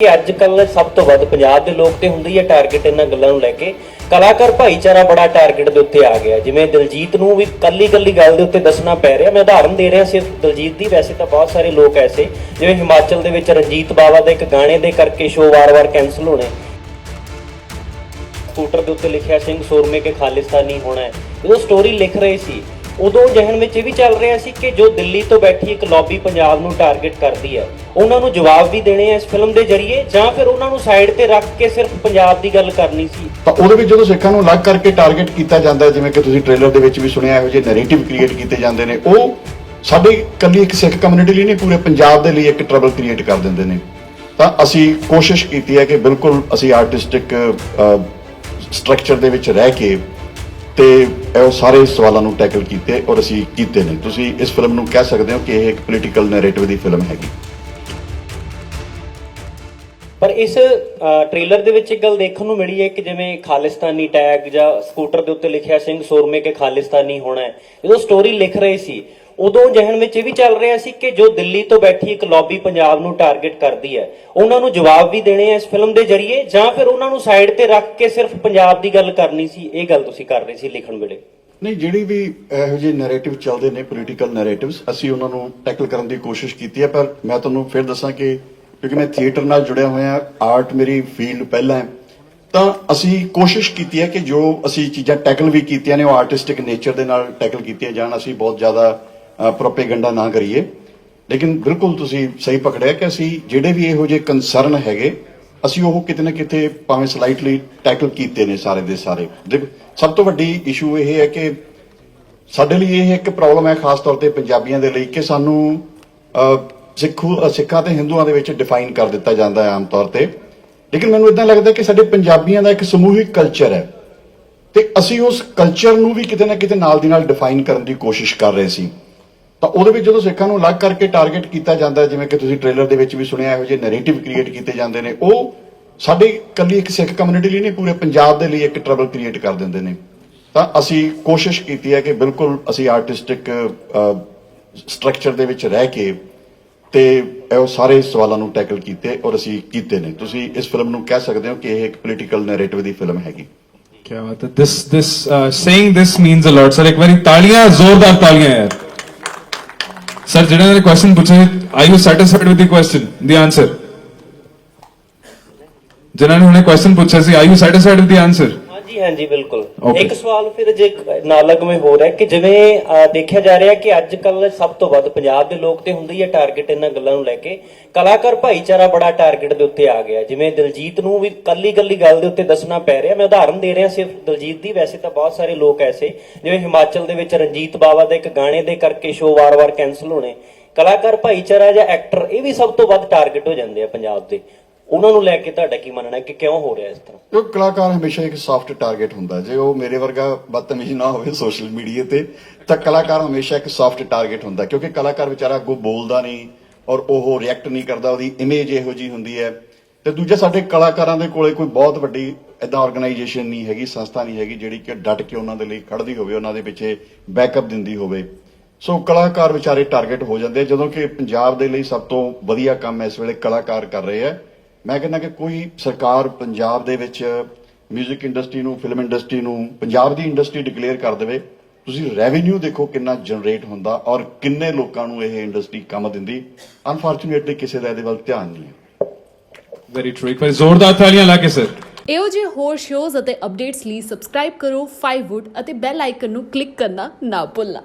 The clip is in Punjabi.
ਅੱਜ ਕੱਲ ਸਭ ਤੋਂ ਵੱਧ ਪੰਜਾਬ ਦੇ ਲੋਕ ਤੇ ਹੁੰਦੀ ਹੈ ਟਾਰਗੇਟ ਇਹਨਾਂ ਗੱਲਾਂ ਨੂੰ ਲੈ ਕੇ। ਕਲਾਕਾਰ ਭਾਈਚਾਰਾ ਬੜਾ ਟਾਰਗੇਟ ਦੇ ਉੱਤੇ ਆ ਗਿਆ ਜਿਵੇਂ ਦਿਲਜੀਤ ਨੂੰ ਵੀ ਕੱਲੀ ਕੱਲੀ ਗੱਲ ਦੇ ਉੱਤੇ ਦੱਸਣਾ ਪੈ ਰਿਹਾ। ਮੈਂ ਉਦਾਹਰਨ ਦੇ ਰਿਹਾ ਸਿਰਫ ਦਿਲਜੀਤ ਦੀ। ਵੈਸੇ ਤਾਂ ਬਹੁਤ ਸਾਰੇ ਲੋਕ ਐਸੇ, ਜਿਵੇਂ ਹਿਮਾਚਲ ਦੇ ਵਿੱਚ ਰਣਜੀਤ ਬਾਵਾ ਦੇ ਇੱਕ ਗਾਣੇ ਦੇ ਕਰਕੇ ਸ਼ੋਅ ਵਾਰ-ਵਾਰ ਕੈਨਸਲ ਹੋਣੇ। ਸਕੂਟਰ ਦੇ ਉੱਤੇ ਲਿਖਿਆ, ਸਿੰਘ ਸੂਰਮੇ ਕੇ ਖਾਲਿਸਤਾਨੀ ਹੋਣਾ ਹੈ। ਜਦੋਂ ਸਟੋਰੀ ਲਿਖ ਰਹੇ ਸੀ ਉਦੋਂ ਜਹਨ ਵਿੱਚ ਇਹ ਵੀ ਚੱਲ ਰਿਹਾ ਸੀ ਕਿ ਜੋ ਦਿੱਲੀ ਤੋਂ ਬੈਠੀ ਇੱਕ ਲੌਬੀ ਪੰਜਾਬ ਨੂੰ ਟਾਰਗੇਟ ਕਰਦੀ ਹੈ, ਉਹਨਾਂ ਨੂੰ ਜਵਾਬ ਵੀ ਦੇਣੇ ਆ ਇਸ ਫਿਲਮ ਦੇ ਜ਼ਰੀਏ, ਜਾਂ ਫਿਰ ਉਹਨਾਂ ਨੂੰ ਸਾਈਡ ਤੇ ਰੱਖ ਕੇ ਸਿਰਫ ਪੰਜਾਬ ਦੀ ਗੱਲ ਕਰਨੀ ਸੀ। ਤਾਂ ਉਹਦੇ ਵਿੱਚ ਜਦੋਂ ਸਿੱਖਾਂ ਨੂੰ ਅਲੱਗ ਕਰਕੇ ਟਾਰਗੇਟ ਕੀਤਾ ਜਾਂਦਾ ਜਿਵੇਂ ਕਿ ਤੁਸੀਂ ਟ੍ਰੇਲਰ ਦੇ ਵਿੱਚ ਵੀ ਸੁਣਿਆ ਇਹੋ ਜਿਹੇ ਨੈਰੇਟਿਵ ਕ੍ਰੀਏਟ ਕੀਤੇ ਜਾਂਦੇ ਨੇ, ਉਹ ਸਾਡੇ ਇਕੱਲੀ ਇੱਕ ਸਿੱਖ ਕਮਿਊਨਿਟੀ ਲਈ ਨਹੀਂ, ਪੂਰੇ ਪੰਜਾਬ ਦੇ ਲਈ ਇੱਕ ਟਰਬਲ ਕ੍ਰੀਏਟ ਕਰ ਦਿੰਦੇ ਨੇ। ਤਾਂ ਅਸੀਂ ਕੋਸ਼ਿਸ਼ ਕੀਤੀ ਹੈ ਕਿ ਬਿਲਕੁਲ ਅਸੀਂ ਆਰਟਿਸਟਿਕ ਸਟਰਕਚਰ ਦੇ ਵਿੱਚ ਰਹਿ ਕੇ ਤੇ ਇਹ ਸਾਰੇ ਸਵਾਲਾਂ ਨੂੰ ਟੈਕਲ ਕੀਤੇ ਔਰ ਅਸੀਂ ਕੀਤੇ ਨੇ ਤੁਸੀਂ ਇਸ ਫਿਲਮ ਨੂੰ ਕਹਿ ਸਕਦੇ ਹੋ ਕਿ ਇਹ ਇੱਕ ਪੋਲੀਟੀਕਲ ਨੈਰੇਟਿਵ ਦੀ ਫਿਲਮ ਹੈਗੀ। ਪਰ ਇਸ ਟ੍ਰੇਲਰ ਦੇ ਵਿੱਚ ਇੱਕ ਗੱਲ ਦੇਖਣ ਨੂੰ ਮਿਲੀ ਹੈ ਕਿ ਜਿਵੇਂ ਖਾਲਿਸਤਾਨੀ ਟੈਗ ਜਾਂ ਸਕੂਟਰ ਦੇ ਉੱਤੇ ਲਿਖਿਆ ਸਿੰਘ ਸੋਰਮੇ ਕੇ ਖਾਲਿਸਤਾਨੀ ਹੋਣਾ ਹੈ। ਜਦੋਂ ਸਟੋਰੀ ਲਿਖ ਰਹੇ ਸੀ ਉਦੋਂ ਜਹਨ ਵਿੱਚ ਇਹ ਵੀ ਚੱਲ ਰਿਹਾ ਸੀ ਕਿ ਜੋ ਦਿੱਲੀ ਤੋਂ ਬੈਠੀ ਇੱਕ ਲੌਬੀ ਪੰਜਾਬ ਨੂੰ ਟਾਰਗੇਟ ਕਰਦੀ ਹੈ, ਉਹਨਾਂ ਨੂੰ ਜਵਾਬ ਵੀ ਦੇਣੇ ਆ ਇਸ ਫਿਲਮ ਦੇ ਜ਼ਰੀਏ, ਜਾਂ ਫਿਰ ਉਹਨਾਂ ਨੂੰ ਸਾਈਡ ਤੇ ਰੱਖ ਕੇ ਸਿਰਫ ਪੰਜਾਬ ਦੀ ਗੱਲ ਕਰਨੀ ਸੀ, ਇਹ ਗੱਲ ਤੁਸੀਂ ਕਰ ਰਹੇ ਸੀ ਲਿਖਣ ਵੇਲੇ। ਨਹੀਂ, ਜਿਹੜੀ ਵੀ ਇਹੋ ਜਿਹੇ ਨੈਰੇਟਿਵ ਚੱਲਦੇ ਨੇ ਪੋਲੀਟੀਕਲ ਨੈਰੇਟਿਵਸ ਅਸੀਂ ਉਹਨਾਂ ਨੂੰ ਟੈਕਲ ਕਰਨ ਦੀ ਕੋਸ਼ਿਸ਼ ਕੀਤੀ ਹੈ, ਪਰ ਮੈਂ ਤੁਹਾਨੂੰ ਫਿਰ ਦੱਸਾਂ ਕਿ ਕਿਉਂਕਿ ਮੈਂ ਥੀਏਟਰ ਨਾਲ ਜੁੜਿਆ ਹੋਇਆ ਆਰਟ ਮੇਰੀ ਫੀਲਡ ਪਹਿਲਾਂ ਹੈ, ਤਾਂ ਅਸੀਂ ਕੋਸ਼ਿਸ਼ ਕੀਤੀ ਹੈ ਕਿ ਜੋ ਅਸੀਂ ਚੀਜ਼ਾਂ ਟੈਕਲ ਵੀ ਕੀਤੀਆਂ ਨੇ, ਉਹ ਆਰਟਿਸਟਿਕ ਨੇਚਰ ਦੇ ਨਾਲ ਟੈਕਲ ਕੀਤੀਆਂ ਜਾਣ, ਅਸੀਂ ਬਹੁਤ ਜ਼ਿਆਦਾ ਪ੍ਰੋਪੇਗੈਂਡਾ ਨਾ ਕਰੀਏ। ਲੇਕਿਨ ਬਿਲਕੁਲ ਤੁਸੀਂ ਸਹੀ ਪਕੜਿਆ ਕਿ ਅਸੀਂ ਜਿਹੜੇ ਵੀ ਇਹੋ ਜਿਹੇ ਕੰਸਰਨ ਹੈਗੇ, ਅਸੀਂ ਉਹ ਕਿਤੇ ਨਾ ਕਿਤੇ ਭਾਵੇਂ ਸਲਾਈਟਲੀ ਟੈਕਲ ਕੀਤੇ ਨੇ ਸਾਰੇ ਦੇ ਸਾਰੇ। ਸਭ ਤੋਂ ਵੱਡੀ ਇਸ਼ੂ ਇਹ ਹੈ ਕਿ ਸਾਡੇ ਲਈ ਇਹ ਇੱਕ ਪ੍ਰੋਬਲਮ ਹੈ ਖਾਸ ਤੌਰ ਤੇ ਪੰਜਾਬੀਆਂ ਦੇ ਲਈ ਕਿ ਸਾਨੂੰ ਸਿੱਖੂ ਸਿੱਖਾਂ ਤੇ ਹਿੰਦੂਆਂ ਦੇ ਵਿੱਚ ਡਿਫਾਈਨ ਕਰ ਦਿੱਤਾ ਜਾਂਦਾ ਹੈ ਆਮ ਤੌਰ ਤੇ। ਲੇਕਿਨ ਮੈਨੂੰ ਇਦਾਂ ਲੱਗਦਾ ਕਿ ਸਾਡੇ ਪੰਜਾਬੀਆਂ ਦਾ ਇੱਕ ਸਮੂਹਿਕ ਕਲਚਰ ਹੈ। ਤੇ ਅਸੀਂ ਉਸ ਕਲਚਰ ਨੂੰ ਵੀ ਕਿਤੇ ਨਾ ਕਿਤੇ ਨਾਲ ਦੀ ਨਾਲ ਡਿਫਾਈਨ ਕਰਨ ਦੀ ਕੋਸ਼ਿਸ਼ ਕਰ ਰਹੇ ਸੀ। ਤਾਂ ਉਹਦੇ ਵਿੱਚ ਜਦੋਂ ਸਿੱਖਾਂ ਨੂੰ ਅਲੱਗ ਕਰਕੇ ਟਾਰਗੇਟ ਕੀਤਾ ਜਾਂਦਾ, ਜਿਵੇਂ ਕਿ ਤੁਸੀਂ ਟ੍ਰੇਲਰ ਦੇ ਵਿੱਚ ਵੀ ਸੁਣਿਆ, ਇਹੋ ਜਿਹੇ ਨੈਰੇਟਿਵ ਕ੍ਰੀਏਟ ਕੀਤੇ ਜਾਂਦੇ ਨੇ, ਉਹ ਸਾਡੇ ਇਕੱਲੀ ਇੱਕ ਸਿੱਖ ਕਮਿਊਨਿਟੀ ਲਈ ਨਹੀਂ, ਪੂਰੇ ਪੰਜਾਬ ਦੇ ਲਈ ਇੱਕ ਟਰਬਲ ਕ੍ਰੀਏਟ ਕਰ ਦਿੰਦੇ ਨੇ। ਤਾਂ ਅਸੀਂ ਕੋਸ਼ਿਸ਼ ਕੀਤੀ ਹੈ ਕਿ ਬਿਲਕੁਲ ਅਸੀਂ ਆਰਟਿਸਟਿਕ ਸਟਰਕਚਰ ਦੇ ਵਿੱਚ ਰਹਿ ਕੇ ਤੇ ਉਹ ਸਾਰੇ ਸਵਾਲਾਂ ਨੂੰ ਟੈਕਲ ਕੀਤੇ ਔਰ ਅਸੀਂ ਕੀਤੇ ਨੇ। ਤੁਸੀਂ ਇਸ ਫਿਲਮ ਨੂੰ ਕਹਿ ਸਕਦੇ ਹੋ ਕਿ ਇਹ ਇੱਕ ਪੋਲੀਟੀਕਲ ਨੈਰੇਟਿਵ ਦੀ ਫਿਲਮ ਹੈਗੀ। ਕੀ ਬਾਤ ਹੈ। This this saying this means a lot sir ਇੱਕ ਵਾਰੀ ਤਾਲੀਆਂ, ਜ਼ੋਰਦਾਰ ਤਾਲੀਆਂ, ਯਾਰ। ਸਰ ਜਿਹੜਾ ਨੇ ਕੁਐਸਚਨ ਪੁੱਛੇ I you satisfied with the question the answer ਜਿਨ੍ਹਾਂ ਨੇ ਹੁਣੇ ਕੁਐਸਚਨ ਪੁੱਛਿਆ ਸੀ I you satisfied with the answer ਹਾਂਜੀ ਹਾਂਜੀ ਬਿਲਕੁਲ। Okay. ਇੱਕ ਸਵਾਲ ਫਿਰ ਜੇ ਨਾਲਗ ਮੇ ਹੋ ਰਿਹਾ ਕਿ ਜਿਵੇਂ ਅਹ, ਦੇਖਿਆ ਜਾ ਰਿਹਾ ਕਿ ਅੱਜ ਕੱਲ ਸਭ ਤੋਂ ਵੱਧ ਪੰਜਾਬ ਦੇ ਲੋਕ ਤੇ ਹੁੰਦੀ ਹੈ ਟਾਰਗੇਟ ਇਹਨਾਂ ਗੱਲਾਂ ਨੂੰ ਲੈ ਕੇ। ਕਲਾਕਾਰ ਭਾਈਚਾਰਾ ਬੜਾ ਟਾਰਗੇਟ ਦੇ ਉੱਤੇ ਆ ਗਿਆ। ਜਿਵੇਂ ਦਿਲਜੀਤ ਨੂੰ ਵੀ ਕੱਲੀ ਕੱਲੀ ਗੱਲ ਦੇ ਉੱਤੇ ਦੱਸਣਾ ਪੈ ਰਿਹਾ। ਮੈਂ ਉਦਾਹਰਨ ਦੇ ਰਿਹਾ ਸਿਰਫ ਦਿਲਜੀਤ ਦੀ। ਵੈਸੇ ਤਾਂ ਬਹੁਤ ਸਾਰੇ ਲੋਕ ਐਸੇ ਜਿਵੇਂ ਹਿਮਾਚਲ ਦੇ ਵਿੱਚ ਰਣਜੀਤ ਬਾਵਾ ਦੇ ਇੱਕ ਗਾਣੇ ਦੇ ਕਰਕੇ ਸ਼ੋਅ ਵਾਰ-ਵਾਰ ਕੈਨਸਲ ਹੋਣੇ। ਕਲਾਕਾਰ ਭਾਈਚਾਰਾ ਜਾਂ ਐਕਟਰ ਇਹ ਵੀ ਸਭ ਤੋਂ ਵੱਧ ਟਾਰਗੇਟ ਹੋ ਜਾਂਦੇ ਆ ਪੰਜਾਬ ਦੇ ਉਹਨਾਂ ਨੂੰ ਲੈ ਕੇ ਤੁਹਾਡਾ ਕੀ ਮੰਨਣਾ ਹੈ ਕਿ ਕਿਉਂ ਹੋ ਰਿਹਾ ਇਸ ਤਰ੍ਹਾਂ? ਉਹ ਕਲਾਕਾਰ ਹਮੇਸ਼ਾ ਇੱਕ ਸੌਫਟ ਟਾਰਗੇਟ ਹੁੰਦਾ ਜੇ ਉਹ ਮੇਰੇ ਵਰਗਾ ਬਦਤਮੀਜ਼ ਨਾ ਹੋਵੇ ਸੋਸ਼ਲ ਮੀਡੀਆ ਤੇ, ਤਾਂ ਕਲਾਕਾਰ ਹਮੇਸ਼ਾ ਇੱਕ ਸੌਫਟ ਟਾਰਗੇਟ ਹੁੰਦਾ ਕਿਉਂਕਿ ਕਲਾਕਾਰ ਵਿਚਾਰਾ ਅੱਗੋਂ ਬੋਲਦਾ ਨਹੀਂ ਔਰ ਉਹ ਰਿਐਕਟ ਨਹੀਂ ਕਰਦਾ, ਉਹਦੀ ਇਮੇਜ ਇਹੋ ਜੀ ਹੁੰਦੀ ਹੈ। ਤੇ ਦੂਜਾ, ਸਾਡੇ ਕਲਾਕਾਰਾਂ ਦੇ ਕੋਲੇ ਕੋਈ ਬਹੁਤ ਵੱਡੀ ਇਦਾਂ ਆਰਗੇਨਾਈਜੇਸ਼ਨ ਨਹੀਂ ਹੈਗੀ, ਸੰਸਥਾ ਨਹੀਂ ਹੈਗੀ, ਜਿਹੜੀ ਕਿ ਡਟ ਕੇ ਉਹਨਾਂ ਦੇ ਲਈ ਖੜਦੀ ਹੋਵੇ, ਉਹਨਾਂ ਦੇ ਪਿੱਛੇ ਬੈਕਅਪ ਦਿੰਦੀ ਹੋਵੇ। ਸੋ ਕਲਾਕਾਰ ਵਿਚਾਰੇ ਟਾਰਗੇਟ ਹੋ ਜਾਂਦੇ ਜਦੋਂ ਕਿ ਪੰਜਾਬ ਦੇ ਲਈ ਸਭ ਤੋਂ ਵਧੀਆ ਕੰਮ ਇਸ ਵੇਲੇ ਕਲਾਕਾਰ ਕਰ ਰਹੇ ਆ। ਮੈਂ ਕਹਿੰਦਾ ਕਿ ਕੋਈ ਸਰਕਾਰ ਪੰਜਾਬ ਦੇ ਵਿੱਚ 뮤직 ਇੰਡਸਟਰੀ ਨੂੰ ਫਿਲਮ ਇੰਡਸਟਰੀ ਨੂੰ ਪੰਜਾਬ ਦੀ ਇੰਡਸਟਰੀ ਡਿਕਲੇਅਰ ਕਰ ਦੇਵੇ ਤੁਸੀਂ ਰੈਵਨਿਊ ਦੇਖੋ ਕਿੰਨਾ ਜਨਰੇਟ ਹੁੰਦਾ ਔਰ ਕਿੰਨੇ ਲੋਕਾਂ ਨੂੰ ਇਹ ਇੰਡਸਟਰੀ ਕੰਮ ਦਿੰਦੀ। ਅਨਫੋਰਚੂਨੇਟਲੀ ਕਿਸੇ ਦਾ ਇਹਦੇ ਵੱਲ ਧਿਆਨ ਨਹੀਂ ਵੈਰੀ ਟ੍ਰੂ ਇੱਕ ਜ਼ੋਰਦਾਰ ਤਾਲੀਆਂ ਲਾ ਕੇ ਸਰ ਇਹੋ ਜਿਹੇ ਹੋਰ ਸ਼ੋਜ਼ ਅਤੇ ਅਪਡੇਟਸ ਲਈ ਸਬਸਕ੍ਰਾਈਬ ਕਰੋ 5 ਵੁੱਡ ਅਤੇ ਬੈਲ ਆਈਕਨ ਨੂੰ ਕਲਿੱਕ ਕਰਨਾ ਨਾ ਭੁੱਲਣਾ।